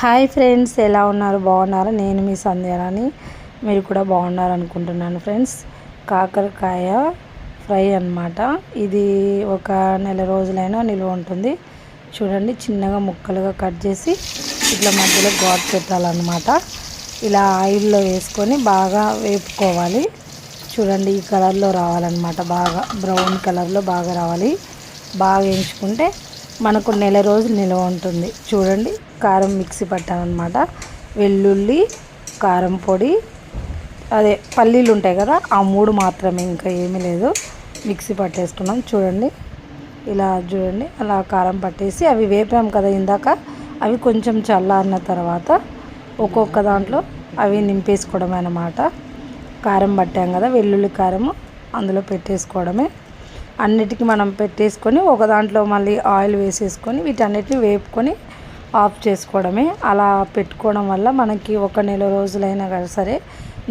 Hi friends ఎలా ఉన్నారు? బాగున్నారా? నేను మీ సంధ్యారాని మీరు కూడా బాగున్నారు అనుకుంటున్నాను ఫ్రెండ్స్. కాకరకాయ ఫ్రై అన్నమాట. ఇది ఒక నెల రోజులైనా నిల్వ ఉంటుంది. చూడండి చిన్నగా ముక్కలుగా కట్ చేసి ఇట్లా మధ్యలో ఘాట్ పెట్టాలన్నమాట. ఇలా ఆయిల్లో వేసుకొని బాగా వేపుకోవాలి. చూడండి ఈ కలర్లో రావాలన్నమాట. బాగా బ్రౌన్ కలర్లో బాగా రావాలి. బాగా వేయించుకుంటే మనకు నెల రోజులు నిల్వ ఉంటుంది. చూడండి కారం మిక్సీ పట్టానమాట వెల్లుల్లి కారం పొడి అదే పల్లీలు ఉంటాయి కదా ఆ మూడు మాత్రమే ఇంకా ఏమీ లేదు. మిక్సీ పట్టేసుకున్నాం. చూడండి ఇలా చూడండి అలా కారం పట్టేసి అవి వేపాం కదా ఇందాక అవి కొంచెం చల్లారిన తర్వాత ఒక్కొక్క దాంట్లో అవి నింపేసుకోవడమే అన్నమాట. కారం పట్టాం కదా వెల్లుల్లి కారము అందులో పెట్టేసుకోవడమే. అన్నిటికీ మనం పెట్టేసుకొని ఒక దాంట్లో మళ్ళీ ఆయిల్ వేసేసుకొని వీటన్నిటిని వేపుకొని ఆఫ్ చేసుకోవడమే. అలా పెట్టుకోవడం వల్ల మనకి ఒక నెల రోజులైనా సరే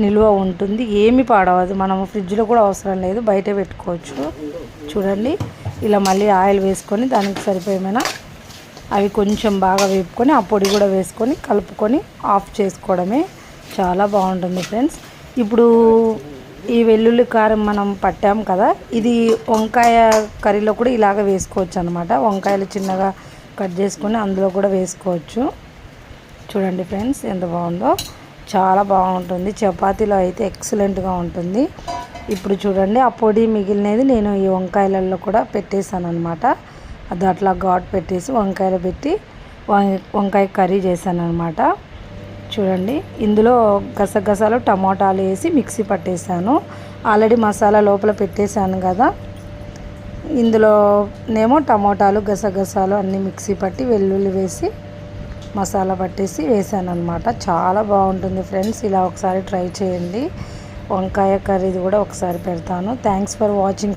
నిల్వ ఉంటుంది. ఏమి పాడవదు. మనం ఫ్రిడ్జ్లో కూడా అవసరం లేదు. బయట పెట్టుకోవచ్చు. చూడండి. ఇలా మళ్ళీ ఆయిల్ వేసుకొని దానికి సరిపోయేమైనా అవి కొంచెం బాగా వేపుకొని ఆ పొడి కూడా వేసుకొని కలుపుకొని ఆఫ్ చేసుకోవడమే. చాలా బాగుంటుంది ఫ్రెండ్స్. ఇప్పుడు ఈ వెల్లుల్లి కారం మనం పట్టాం కదా ఇది వంకాయ కర్రీలో కూడా ఇలాగ వేసుకోవచ్చు అనమాట వంకాయలు చిన్నగా కట్ చేసుకుని అందులో కూడా వేసుకోవచ్చు. చూడండి ఫ్రెండ్స్ ఎంత బాగుందో. చాలా బాగుంటుంది. చపాతీలో అయితే ఎక్సలెంట్గా ఉంటుంది. ఇప్పుడు చూడండి ఆ పొడి మిగిలినది నేను ఈ వంకాయలలో కూడా పెట్టేశాను అనమాట అది అట్లా ఘాట్ పెట్టేసి వంకాయలు పెట్టి వంకాయ కర్రీ చేశాను అనమాట చూడండి. ఇందులో గసగసాలు టమోటాలు వేసి మిక్సీ పట్టేశాను. ఆల్రెడీ మసాలా లోపల పెట్టేశాను కదా. ఇందులో నేమో టమోటాలు గసగసాలు అన్నీ మిక్సీ పట్టి వెల్లుల్లి వేసి మసాలా పట్టేసి వేసాను అనమాట చాలా బాగుంటుంది ఫ్రెండ్స్. ఇలా ఒకసారి ట్రై చేయండి. వంకాయ కర్రీది కూడా ఒకసారి పెడతాను. Thanks for watching